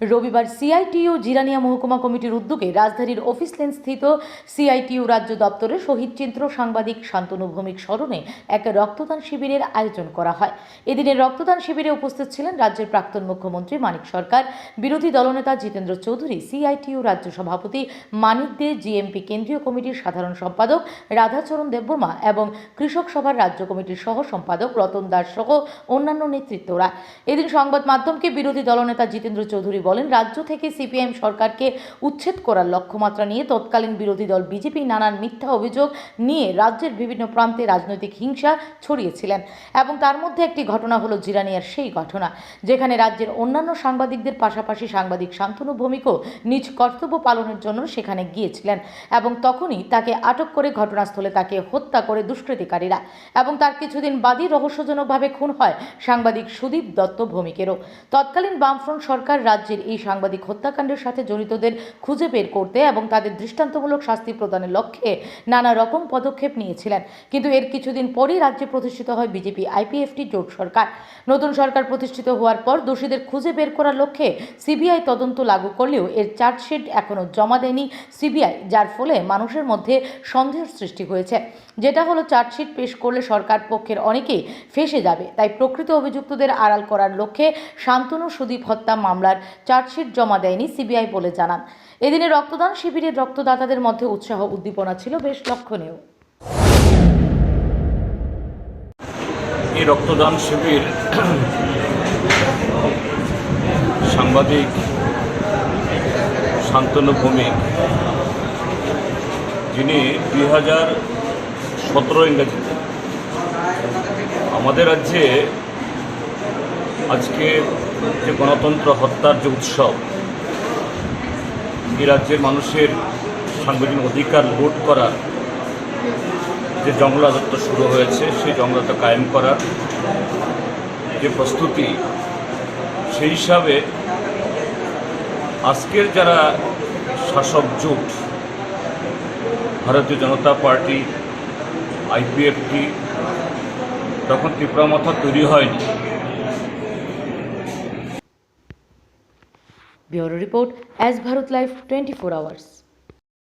রবিবার সিআইটিইউ জিরানিয়া মহকুমা কমিটির উদ্যোগে রাজধানীর অফিস লেন স্থিত সিআইটিইউ রাজ্য দপ্তরে শহীদ চিত্র সাংবাদিক শান্তনু ভৌমিক স্মরণে এক রক্তদান শিবিরের আয়োজন করা হয়। এদিনের রক্তদান শিবিরে উপস্থিত ছিলেন রাজ্যের প্রাক্তন মুখ্যমন্ত্রী মানিক সরকার, বিরোধী দলনেতা জিতেন্দ্র চৌধুরী সিআইটিইউ রাজ্য সভাপতি মানিক দে, জিএমপি কেন্দ্রীয় কমিটির সাধারণ সম্পাদক রাধাচরণ দেববর্মা এবং কৃষক সভার রাজ্য কমিটির সহ সম্পাদক রতন দাস সহ অন্যান্য নেতৃত্বরা। এদিন সংবাদ মাধ্যমকে বিরোধী দলনেতা জিতেন্দ্র চৌধুরী বলেন, রাজ্য থেকে সিপিএম সরকারকে উচ্ছেদ করার লক্ষ্যমাত্রা নিয়ে তৎকালীন বিরোধী দল বিজেপি নানান মিথ্যা অভিযোগ নিয়ে রাজ্যের বিভিন্ন প্রান্তে রাজনৈতিক হিংসা ছড়িয়েছিলেন। এবং তার মধ্যে একটি ঘটনা হলো জিরানিয়ার সেই ঘটনা, যেখানে রাজ্যের অন্যান্য সাংবাদিকদের পাশাপাশি সাংবাদিক শান্তনু ভৌমিকও নিজ কর্তব্য পালনের জন্য সেখানে গিয়েছিলেন এবং তখনই তাকে আটক করে ঘটনাস্থলে তাকে হত্যা করে দুষ্কৃতিকারীরা। এবং তার কিছুদিন বাদই রহস্যজনকভাবে খুন হয় সাংবাদিক সুদীপ দত্ত ভৌমিকেরও। তৎকালীন বামফ্রন্ট সরকার রাজ্যের এই সাংবাদিক হত্যাকাণ্ডের সাথে জড়িতদের খুঁজে বের করতে এবং তাদের দৃষ্টান্তমূলক শাস্তি প্রদানের লক্ষ্যে নানা রকম পদক্ষেপ নিয়েছিলেন। কিন্তু এর কিছুদিন পরই রাজ্যে প্রতিষ্ঠিত হয় বিজেপি আইপিএফটি জোট সরকার। নতুন সরকার প্রতিষ্ঠিত হওয়ার পর দোষীদের খুঁজে বের করার লক্ষ্যে সিবিআই তদন্ত লাগু করলেও এর চার্জশিট এখনও জমা দেয়নি সিবিআই, যার ফলে মানুষের মধ্যে সন্দেহের সৃষ্টি হয়েছে। যেটা হলো চার্জশিট পেশ করলে সরকার পক্ষের অনেকেই ফেসে যাবে। তাই প্রকৃত অভিযুক্তদের আড়াল করার লক্ষ্যে শান্তনু সুদীপ হত্যা মামলার চার্জশিট জমা দেয়নি সিবিআই বলে জানান। এদিনে রক্তদান শিবিরের রক্তদাতাদের মধ্যে উৎসাহ, উদ্দীপনা ছিল বেশ লক্ষণীয়। এই রক্তদান শিবির সাংবাদিক শান্তনু ভৌমিক, যিনি দুই হাজার সতেরো ইংরেজিতে। আমাদের রাজ্যে আজকে যে গণতন্ত্র হত্যার যে উৎসব, এই রাজ্যের মানুষের সাংবিধানিক অধিকার লুট করার যে জঙ্গলাদত্ত শুরু হয়েছে, সেই জঙ্গলতা কায়েম করার যে প্রস্তুতি, সেই হিসাবে আজকের যারা শাসক জোট, ভারতীয় জনতা পার্টি, আইপিএফটি, তখন তীব্রমাথা তৈরি হয়নি। Bureau report as Bharat life twenty four hours.